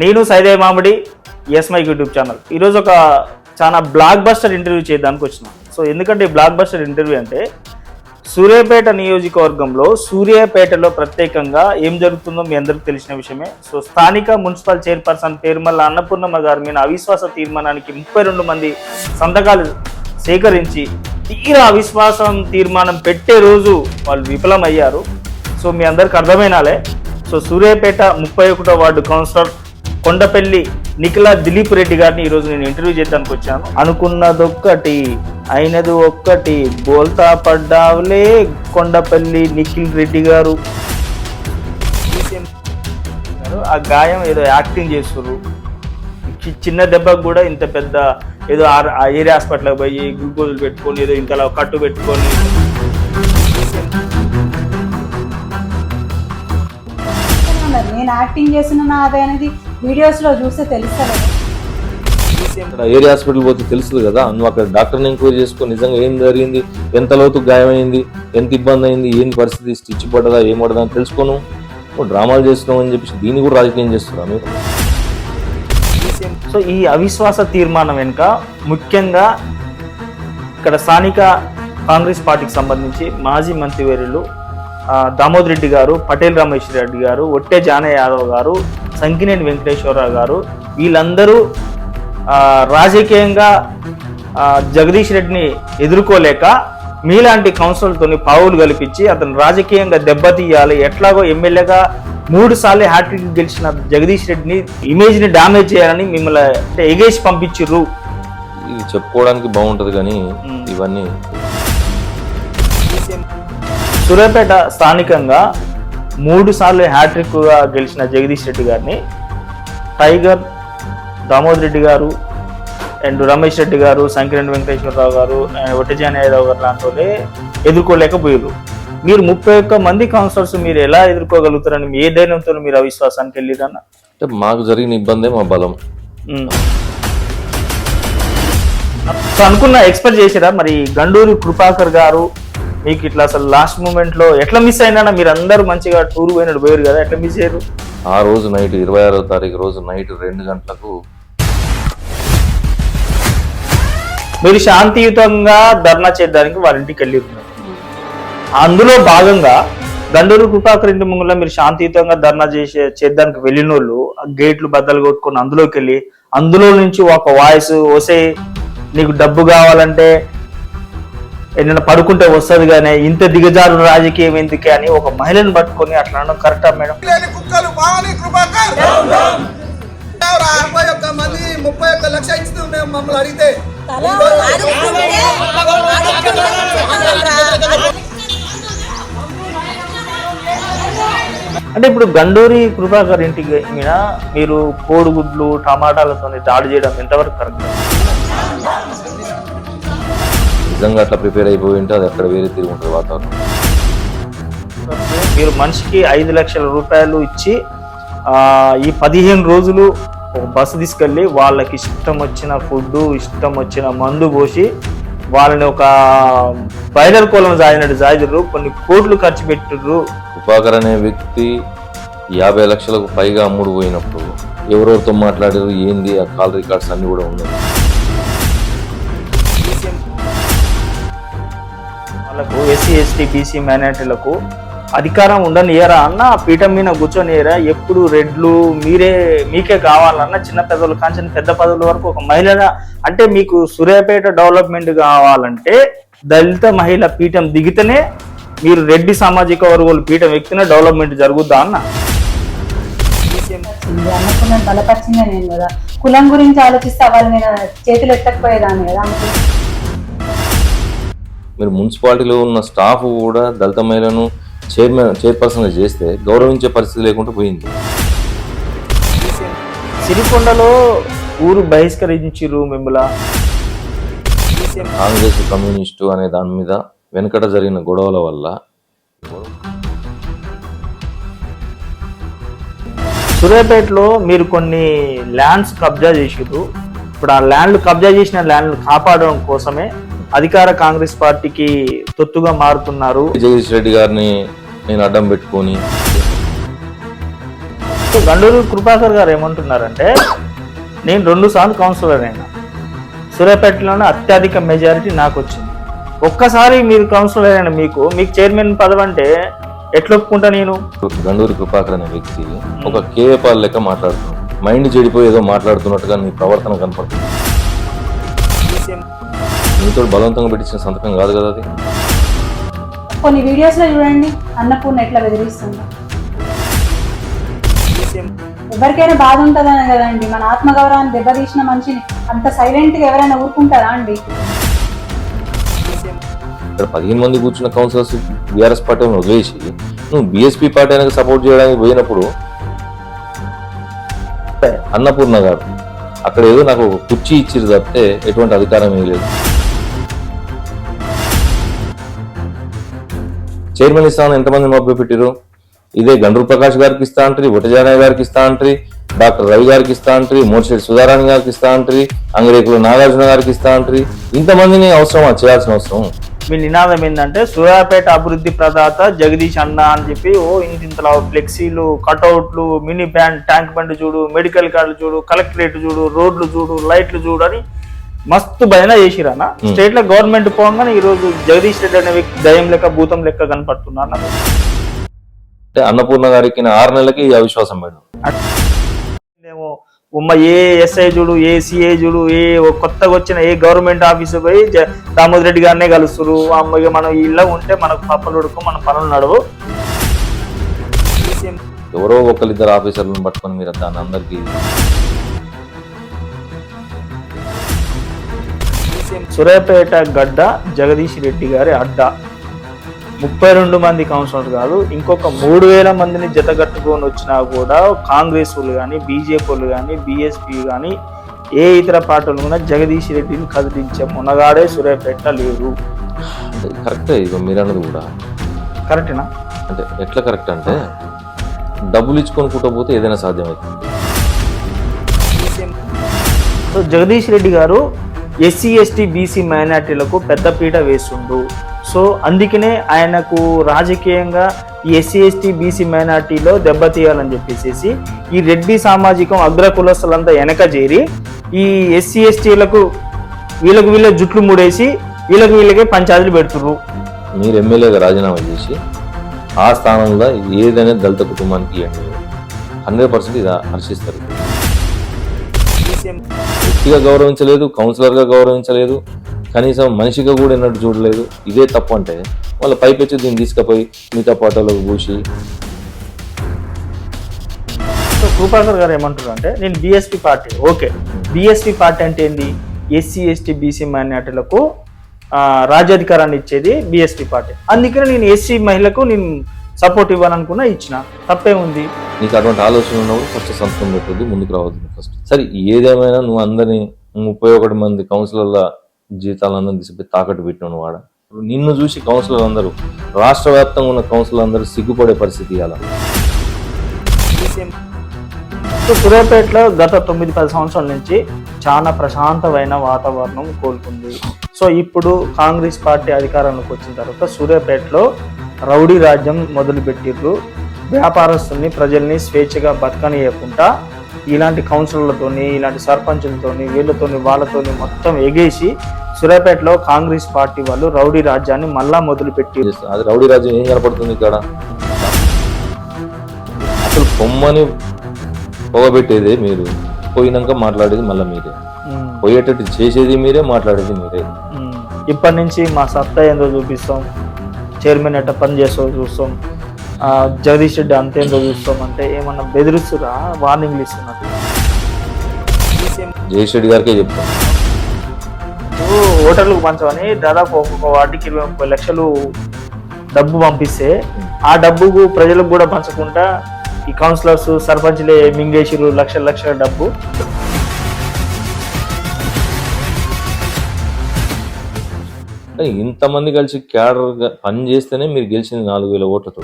నేను సైదే మామిడి yes my YouTube channel ఈరోజు ఒక చాలా బ్లాక్ బస్టర్ ఇంటర్వ్యూ చేయడానికి వచ్చినాం. సో ఎందుకంటే బ్లాక్ బస్టర్ ఇంటర్వ్యూ అంటే సూర్యాపేట నియోజకవర్గంలో సూర్యాపేటలో ప్రత్యేకంగా ఏం జరుగుతుందో మీ అందరికీ తెలిసిన విషయమే. సో స్థానిక మున్సిపల్ చైర్పర్సన్ పేరుమల్ల అన్నపూర్ణమ్మ గారి మీద అవిశ్వాస తీర్మానానికి ముప్పై రెండు మంది సంతకాలు సేకరించి తీరా అవిశ్వాసం తీర్మానం పెట్టే రోజు వాళ్ళు విఫలమయ్యారు. సో మీ అందరికి అర్థమైనాలే. సో సూర్యాపేట ముప్పై ఒకటో వార్డు కౌన్సిలర్ కొండపల్లి నిఖిలా దిలీప్ రెడ్డి గారిని ఈరోజు నేను ఇంటర్వ్యూ చేయడానికి వచ్చాను. అనుకున్నదొక్కటి అయినది ఒక్కటి బోల్తా పడ్డావులే కొండపల్లి నిఖిల్ రెడ్డి గారు. ఆ గాయం ఏదో యాక్టింగ్ చేస్తున్నారు చిన్న దెబ్బకు కూడా ఇంత పెద్ద ఏదో ఆ- ఏరియా హాస్పిటల్కి పోయి గ్లూకోజులు పెట్టుకొని ఏదో ఇంతలా కట్టు పెట్టుకొని. నేను యాక్టింగ్ చేసిన నాదే అనేది వీడియోస్లో చూస్తే తెలుస్తలేదు ఇక్కడ ఏరియా హాస్పిటల్ పోతే తెలుస్తుంది కదా. నువ్వు అక్కడ డాక్టర్ని ఎంక్వైరీ చేసుకో నిజంగా ఏం జరిగింది ఎంత లోతు గాయమైంది ఎంత ఇబ్బంది అయింది ఏంది పరిస్థితి స్టిచ్ పడ్డదా ఏం పడ్డదా అని తెలుసుకోను. డ్రామాలు చేస్తున్నావు అని చెప్పేసి దీన్ని కూడా రాజకీయం చేస్తున్నావు మీరు? సో ఈ అవిశ్వాస తీర్మానం వెనుక ముఖ్యంగా ఇక్కడ స్థానిక కాంగ్రెస్ పార్టీకి సంబంధించి మాజీ మంత్రివర్యులు దామోదర్ రెడ్డి గారు పటేల్ రమేష్ రెడ్డి గారు ఒట్టే జానయ్య యాదవ్ గారు సంకినేని వెంకటేశ్వరరావు గారు వీళ్ళందరూ రాజకీయంగా జగదీష్ రెడ్డిని ఎదుర్కోలేక మీలాంటి కౌన్సిలర్తోని పావులు కల్పించి అతను రాజకీయంగా దెబ్బతీయాలి ఎట్లాగో ఎమ్మెల్యేగా మూడు సార్లు హ్యాట్రిక్ గెలిచిన జగదీష్ రెడ్డిని ఇమేజ్ని డామేజ్ చేయాలని మిమ్మల్ని అంటే ఎగేసి పంపించిర్రు ఇది చెప్పుకోవడానికి బాగుంటది కానీ. ఇవన్నీ సూర్యాపేట స్థానికంగా మూడు సార్లు హ్యాట్రిక్గా గెలిచిన జగదీష్ రెడ్డి గారిని టైగర్ దామోదర్ రెడ్డి గారు అండ్ రమేష్ రెడ్డి గారు సంకిరణ్ వెంకటేశ్వరరావు గారు యాదవ్ గారు లాంటి వాళ్ళే ఎదుర్కోలేకపోయారు. మీరు ముప్పై ఒక్క మంది కౌన్సిలర్స్ మీరు ఎలా ఎదుర్కోగలుగుతారని ఏ ధైర్యంతో మీరు అవిశ్వాసానికి వెళ్ళిరన్న అంటే మాకు జరిగిన ఇబ్బందే మా బలం. అనుకున్న ఎక్స్పెక్ట్ చేసిరా మరి గండూరి కృపాకర్ గారు మీకు ఇట్లా అసలు లాస్ట్ మూమెంట్లో ఎట్లా మిస్ అయినా మీరు అందరూ మంచిగా టూర్ పోయినట్టు పోయారు కదా ఎట్లా మిస్ అయ్యారు? ఆ రోజు నైట్ ఇరవై ఆరో తారీఖు రోజు నైట్ రెండు గంటలకు మీరు శాంతియుతంగా ధర్నా చేయడానికి వాళ్ళ ఇంటికి వెళ్ళిరున్నారు అందులో భాగంగా గండూరు కృపాకర్ ఇంటి ముంగల మీరు శాంతియుతంగా ధర్నా చేసే చేద్దానికి వెళ్ళిన వాళ్ళు ఆ గేట్లు బద్దలు కొట్టుకొని అందులోకి వెళ్ళి అందులో నుంచి ఒక వాయిస్ వసే నీకు డబ్బు కావాలంటే ఏదైనా పడుకుంటే వస్తుంది కానీ ఇంత దిగజారు రాజకీయం ఎందుకే అని ఒక మహిళను పట్టుకొని అట్లా అనడం కరెక్టా మేడం? లేని కుక్కలు మావని కృపాకర్. ముప్పై ఒక్క మంది ముప్పై ఒక్క లక్ష ఇచ్చింది మేము మమ్మల్ని అడిగితే. అంటే ఇప్పుడు గండూరి కృపాకర్ ఇంటికి మీద మీరు కోడిగుడ్లు టమాటాలతో దాడి చేయడం ఎంతవరకు కరెక్ట్? నిజంగా అట్లా ప్రిపేర్ అయిపోయి ఉంటే అది అక్కడ వేరే తిరిగి ఉంటుంది వాతావరణం. మీరు మనిషికి ఐదు లక్షల రూపాయలు ఇచ్చి ఈ పదిహేను రోజులు ఒక బస్సు తీసుకెళ్ళి వాళ్ళకి ఇష్టం వచ్చిన ఫుడ్ ఇష్టం వచ్చిన మందు పోసి వాళ్ళని ఒక బయలర్ కోలం జాయినట్టు జాయిదరు కొన్ని కోట్లు ఖర్చు పెట్టిర్రు. కృపాకర్ అనే వ్యక్తి యాభై లక్షలకు పైగా అమ్ముడు పోయినప్పుడు ఎవరెవరితో మాట్లాడారు ఏంది ఆ కాల్ రికార్డ్స్ అన్ని కూడా ఉన్నాయి. వాళ్ళకు ఎస్సీ ఎస్టీ బీసీ మైనార్టీలకు అధికారం ఉండనియరా అన్న పీఠం మీద కూర్చొనియరా? ఎప్పుడు రెడ్లు మీరే మీకే కావాలన్న చిన్న పెద్దలు కాంచిన పెద్ద పదవుల వరకు ఒక మహిళ అంటే మీకు సూర్యాపేట డెవలప్మెంట్ కావాలంటే దళిత మహిళ పీఠం దిగితేనే మీరు రెడ్డి సామాజిక వర్గాల పీఠం ఎక్కితేనే డెవలప్మెంట్ జరుగుద్దా అన్న? బలపరిచిందే నేను కదా. కులం గురించి ఆలోచిస్తే వాళ్ళు నేను చేతులు ఎత్తకపోయేదాన్ని కదా. మీరు మున్సిపాలిటీలో ఉన్న స్టాఫ్ కూడా దళిత మహిళను చైర్మన్ చైర్పర్సన్గా చేస్తే గౌరవించే పరిస్థితి లేకుండా పోయింది. సిరికొండలో ఊరు బహిష్కరించిరు మిమ్మల కాంగ్రెస్ కమ్యూనిస్టు అనే దాని మీద వెనకట జరిగిన గొడవల వల్ల సూర్యాపేటలో మీరు కొన్ని ల్యాండ్స్ కబ్జా చేసిరు ఇప్పుడు ఆ ల్యాండ్లు కబ్జా చేసిన ల్యాండ్లు కాపాడడం కోసమే అధికార కాంగ్రెస్ పార్టీకి తొత్తుగా మారుతున్నారు. జగదీష్ రెడ్డి గారిని నేను అడ్డం పెట్టుకొని. గండూరు కృపాకర్ గారు ఏమంటున్నారంటే నేను రెండు సార్లు కౌన్సిలర్ అయినా. సూర్యాపేటలోనే అత్యధిక మెజారిటీ నాకు వచ్చింది ఒక్కసారి మీరు కౌన్సిలర్ అయిన మీకు మీకు చైర్మన్ పదవి అంటే ఎట్లా ఒప్పుకుంటా నేను? గండూరి కృపాకర్ అనే వ్యక్తి ఒక కేఏపాల్ లెక్క మాట్లాడుతున్నాడు. మైండ్ చెడిపోయి ఏదో మాట్లాడుతున్నట్టుగా నీ ప్రవర్తన కనపడుతుంది. నీతో బలవంతంగా పెట్టించిన సంతకం కాదు కదా అది? కొన్ని వీడియోస్లో చూడండి. అన్నపూర్ణ ఎట్లా బెదిరిస్తుందో. ఎవరికైనా బాధ ఉంటుందనే కదండి. మన ఆత్మగౌరవాన్ని దెబ్బతీసిన మనిషిని అంత సైలెంట్గా ఎవరైనా ఊరుకుంటారా అండి? ఇక్కడ పదిహేను మంది కూర్చున్న కౌన్సిలర్స్ బీఆర్ఎస్ పార్టీని వదిలేసి నువ్వు బీఎస్పీ పార్టీ అనేది సపోర్ట్ చేయడానికి పోయినప్పుడు అన్నపూర్ణ గారు అక్కడ ఏదో నాకు కుర్చీ ఇచ్చిరు తప్పితే ఎటువంటి అధికారం ఏమీ లేదు. చైర్మన్ ఇస్తాను ఎంతమంది మభ్య పెట్టిరు ఇదే గండ్రు ప్రకాష్ గారికి ఇస్తా అంటారు ఒటజానయ్య గారికి ఇస్తా అంటారు డాక్టర్ రవి గారికి ఇస్తా అంటారు మోర్షెట్టి సుధారాణి గారికి ఇస్తా అంటారు అంగరేకులు నాగార్జున గారికి ఇస్తా అంటారు. ఇంతమందిని అవసరమా? చేయాల్సిన అవసరం. మీ నినాదం ఏంటంటే సూర్యాపేట అభివృద్ధి ప్రదాత జగదీష్ అన్న అని చెప్పి ఓ ఇంతింతల ఫ్లెక్సీలు కటౌట్లు మినీ బ్యాండ్ ట్యాంక్ బండ్ చూడు మెడికల్ కార్డులు చూడు కలెక్టరేట్ చూడు రోడ్లు చూడు లైట్లు చూడు అని మస్తు భజన చేసిరన్న. స్టేట్లో గవర్నమెంట్ పోగానే ఈ రోజు జగదీష్ రెడ్డి అనే వ్యక్తి దయం లెక్క భూతం లెక్క కనపడుతున్నారు అన్నపూర్ణ గారికి ఆరు నెలలకి అవిశ్వాసం మేడం ఏమో ఉమ్మ ఏ ఎస్ఐ చూడు ఏ సిఐ చూడు ఏ కొత్తగా వచ్చిన ఏ గవర్నమెంట్ ఆఫీసు పోయి దామోదర్ రెడ్డి గారినే కలుస్తారు. అమ్మ ఇక మనం ఇలా ఉంటే మనకు పప్పలు ఉడుకు మన పనులు నడవు. ఎవరో ఒకరిద్దరు ఆఫీసర్లను పట్టుకొని మీరు దాన్ని అందరికీ సూర్యాపేట గడ్డ జగదీష్ రెడ్డి గారి అడ్డ. ముప్పై రెండు మంది కౌన్సిలర్ కాదు ఇంకొక మూడు వేల మందిని జతగట్టుకొని వచ్చినా కూడా కాంగ్రెస్ వాళ్ళు కానీ బీజేపీ వాళ్ళు కానీ బీఎస్పీ కానీ ఏ ఇతర పార్టీలు కూడా జగదీష్ రెడ్డిని కదిలించే మునగాడే సూర్యాపేట లేరు. కరెక్టే ఇక మీరు అన్నది కూడా. కరెక్టేనా? అంటే ఎట్లా కరెక్ట్ అంటే డబ్బులు ఇచ్చుకొని కుట్టకపోతే ఏదైనా సాధ్యమవుతుంది సో జగదీష్ రెడ్డి గారు ఎస్సీ ఎస్టీ బీసీ మైనార్టీలకు పెద్దపీట వేస్తుండు సో అందుకనే ఆయనకు రాజకీయంగా ఈ ఎస్సీ ఎస్టీ బీసీ మైనార్టీలో దెబ్బతీయాలని చెప్పేసి ఈ రెడ్డి సామాజికం అగ్ర కులస్తులంతా వెనక చేరి ఈ ఎస్సీ ఎస్టీలకు వీళ్ళకు వీళ్ళ జుట్లు ముడేసి వీళ్ళకి వీళ్ళకే పంచాయతీలు పెడుతుర్రు. మీరు ఎమ్మెల్యేగా రాజీనామా చేసి ఆ స్థానంలో ఏదైనా దళిత కుటుంబానికి ఇవ్వండి. హండ్రెడ్ పర్సెంట్ ఇది హర్షిస్తారు. వ్యక్తిగా గౌరవించలేదు కౌన్సిలర్గా గౌరవించలేదు కనీసం మనిషిగా కూడా ఉన్నట్టు చూడలేదు. ఇదే తప్పు అంటే వాళ్ళ పైపెచ్చి దీన్ని తీసుకుపోయి మిగతా పాటలకు పూసి. సో కృపాకర్ గారు ఏమంటారు అంటే నేను BSP party okay. BSP party అంటే ఏంది? ఎస్సీ ఎస్టీ బీసీ మైనార్టీలకు రాజ్యాధికారాన్ని ఇచ్చేది బీఎస్పీ పార్టీ. అందుకనే నేను ఎస్సీ మహిళకు నేను సపోర్ట్ ఇవ్వాలనుకున్నా ఇచ్చిన. తప్పేముంది నీకు అటువంటి ఆలోచన ఉన్నప్పుడు ఫస్ట్ సంతకం పెట్టద్దు ముందుకు రావద్దు ఫస్ట్ సరే ఏదేమైనా నువ్వు అందరినీ ముప్పై ఒకటి మంది కౌన్సిలర్ల జీతాలందరినీ తీసుకుపోయి తాకట్టు పెట్టినావు వాడ నిన్ను చూసి కౌన్సిలర్ అందరూ రాష్ట్ర వ్యాప్తంగా ఉన్న కౌన్సిలర్ అందరూ సిగ్గుపడే పరిస్థితి సో సూర్యాపేటలో గత తొమ్మిది పది సంవత్సరాల నుంచి చాలా ప్రశాంతమైన వాతావరణం కోలుకుంది. సో ఇప్పుడు కాంగ్రెస్ పార్టీ అధికారంలోకి వచ్చిన తర్వాత సూర్యాపేటలో రౌడీ రాజ్యం మొదలుపెట్టిర్రు. వ్యాపారస్తుల్ని ప్రజల్ని స్వేచ్ఛగా బతకనియకుండా ఇలాంటి కౌన్సిలర్లతోని ఇలాంటి సర్పంచులతోని వీళ్ళతోని వాళ్ళతోని మొత్తం ఎగేసి సూర్యాపేటలో కాంగ్రెస్ పార్టీ వాళ్ళు రౌడీ రాజ్యాన్ని మళ్ళా మొదలుపెట్టి అది రౌడీ రాజ్యం ఏం కనపడుతుంది ఇక్కడ? అసలు కొమ్మని పొగబెట్టేదే మీరు. పోయినాక మాట్లాడేది మళ్ళీ మీరే. పోయేటట్టు చేసేది మీరే మాట్లాడేది మీరే. ఇప్పటి నుంచి మా సత్తా ఏందో చూపిస్తాం. చైర్మన్ ఎట్ట పని చేస్తో చూస్తాం. జగదీష్ రెడ్డి అంతేందో చూస్తాం. అంటే ఏమన్నా బెదిరిస్తురా? వార్నింగ్లు ఇస్తున్నారు. జయేష్ రెడ్డి గారికే ఇప్పుడు ఓటర్లకు పంచమని దాదాపు ఒక్కొక్క వాటికి ఇరవై ముప్పై లక్షలు డబ్బు పంపిస్తే ఆ డబ్బుకు ప్రజలకు కూడా పంచకుండా ఈ కౌన్సిలర్స్ సర్పంచ్లే మింగేసిరు లక్షల లక్షల డబ్బు. ఇంతమంది కలిసి క్యాడర్ పని చేస్తేనే మీరు గెలిచింది నాలుగు వేల ఓట్లతో